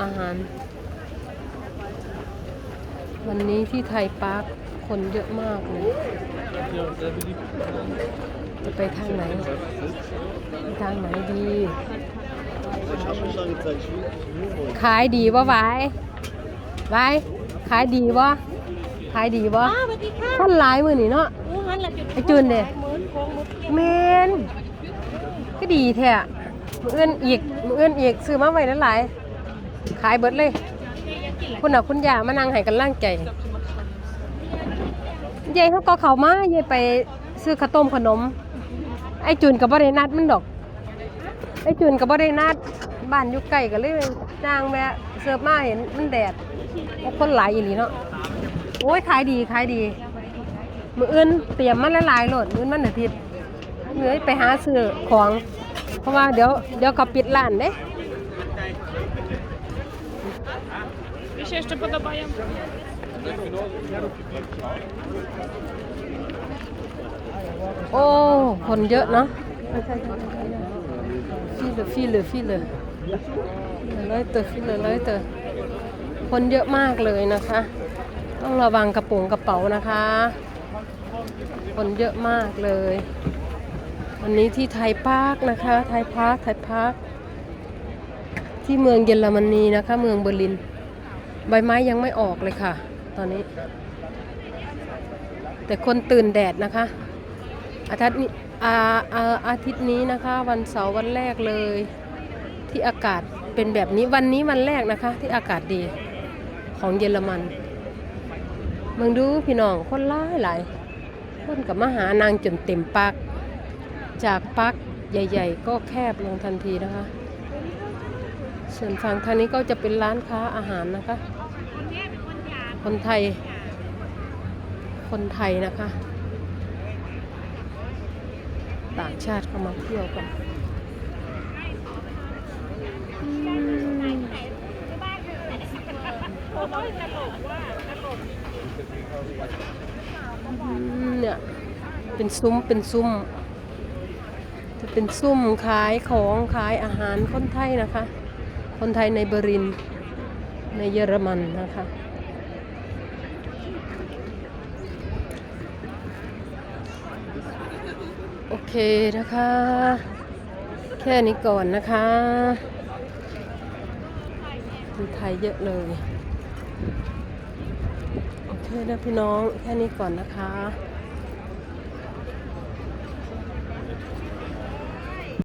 อาหาร วันนี้ที่ไทยปาร์คคนเยอะมากเลยจะไปทางไหนไปทางไหนดี ขายดีบ่ไว้ไว้ขายดีบ่ขายดีบ่อ้าวสวัสดีค่ะคนหลายมื้อนี่เนาะอู้หันละจุดไอ้จูนเด้มืดโค้งมืดเที่ยงแมนก็ดีแท้มื้ออื่นอีกมื้ออื่นอีกซื้อมาไว้หลายๆ ขายเบิดเลย คุณน่ะคุณยามานั่งให้กันล่างใจยายเขาก็เข้ามายายไปซื้อข้าวต้มขนม ไอ้จูนก็บ่ได้นัดมันดอก ไอ้จูนก็บ่ได้นัดบ้านอยู่ใกล้ก็เลยนางแวะเสิร์ฟมาเห็นมันแดดคนหลายอีหลีเนาะโอ้ยขายดีขายดี มื้ออื่นเตรียมมาหละลายๆโลดมือวันอาทิตย์มื้อไปหาซื้อของ เพราะว่าเดี๋ยวเดี๋ยวเขาปิดร้านเด้ się jeszcze podobają. โอ้ คนเยอะเนาะฟีเลยฟีเลยฟีเลยร้อยเตอฟีเลยร้อยเตอคนเยอะมากเลยนะคะ ต้องระวังกระโปรงกระเป๋านะคะ คนเยอะมากเลย วันนี้ที่ไทยพาร์คนะคะ ไทยพาร์คไทยพาร์คที่เมืองเยอรมนีนะคะ เมืองเบอร์ลิน ใบไม้ยังไม่ออกเลยค่ะ ตอนนี้ แต่คนตื่นแดดนะคะ อาทิตย์นี้อาอาอาทิตย์นี้นะคะ วันเสาร์วันแรกเลย ที่อากาศเป็นแบบนี้วันนี้วันแรกนะคะ ที่อากาศดีของเยอรมันเมืองดูพี่น้องคนหลายหลายคนกับมาหานางจนเต็มปักจากปักใหญ่ ๆ ก็แคบลงทันทีนะคะ ส่วนฝั่งทางนี้ก็จะเป็นร้านค้าอาหารนะคะ คนไทย คนไทยนะคะ ต่างชาติเข้ามาเที่ยวกันเนี่ยเป็นซุ้มเป็นซุ้ม จะเป็นซุ้มขายของขายอาหารคนไทยนะคะ คนไทยในเบอรินในเยอรมันนะคะโอเคนะคะ แค่นี้ก่อนนะคะคนไทยเยอะเลย โอเคนะพี่น้องแค่นี้ก่อนนะคะ